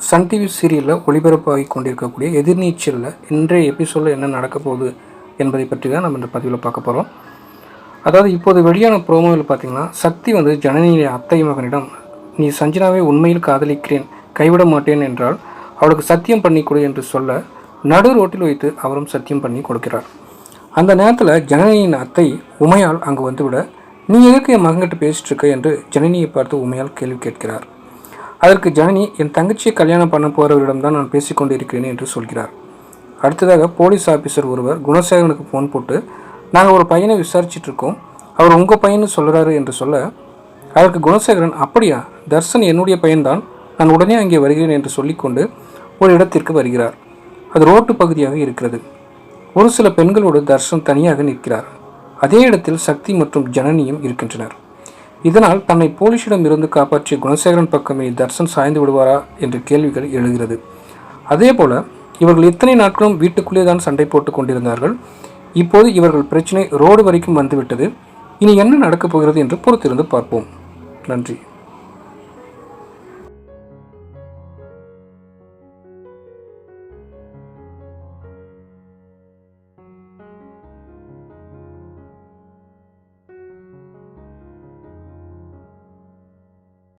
Sun TV சீரியலில் ஒளிபரப்பாகி கொண்டிருக்கக்கூடிய எதிர்நீச்சலில் இன்றைய எபிசோடில் என்ன நடக்க போகுது என்பதை பற்றி தான் நம்ம இந்த பதிவில் பார்க்க போகிறோம் அதாவது இப்போது வெளியான ப்ரோமோவில் பார்த்தீங்கன்னா சக்தி வந்து ஜனனியின் அத்தை மகனிடம் நீ சஞ்சனாவை உண்மையில் காதலிக்கிறேன் கைவிட மாட்டேன் என்றால் அவளுக்கு சத்தியம் பண்ணி கொடு என்று சொல்ல நடு ரோட்டில் வைத்து அவரும் சத்தியம் பண்ணி கொடுக்கிறார். அந்த நேரத்தில் ஜனனியின் அத்தை உமையால் அங்கு வந்துவிட நீ எதுக்கு என் மகன்கிட்ட பேசிட்டு இருக்க? என்று ஜனனியை பார்த்து உமையால் கேள்வி கேட்கிறார். அதற்கு ஜனனி என் தங்கச்சியை கல்யாணம் பண்ண போகிறவரிடம் தான் நான் பேசிக்கொண்டு இருக்கிறேன் என்று சொல்கிறார். அடுத்ததாக போலீஸ் ஆஃபீஸர் ஒருவர் குணசேகரனுக்கு ஃபோன் போட்டு நாங்கள் ஒரு பையனை விசாரிச்சிட்ருக்கோம் அவர் உங்கள் பையன்னு சொல்கிறாரு என்று சொல்ல அதற்கு குணசேகரன் அப்படியா? தர்சன் என்னுடைய பையன்தான். நான் உடனே அங்கே வருகிறேன் என்று சொல்லிக்கொண்டு ஒரு இடத்திற்கு வருகிறார். அது ரோட்டு பகுதியாக இருக்கிறது. ஒரு சில பெண்களோடு தர்ஷன் தனியாக நிற்கிறார். அதே இடத்தில் சக்தி மற்றும் ஜனனியும் இருக்கின்றனர். இதனால் தன்னை போலீஸிடம் இருந்து காப்பாற்றிய குணசேகரன் பக்கமே தர்சன் சாய்ந்து விடுவாரா என்ற கேள்விகள் எழுகிறது. அதே போல இவர்கள் இத்தனை நாட்களும் வீட்டுக்குள்ளே தான் சண்டை போட்டு கொண்டிருந்தார்கள். இப்போது இவர்கள் பிரச்சனை ரோடு வரைக்கும் வந்துவிட்டது. இனி என்ன நடக்கப் போகிறது என்று பொறுத்திருந்து பார்ப்போம். நன்றி.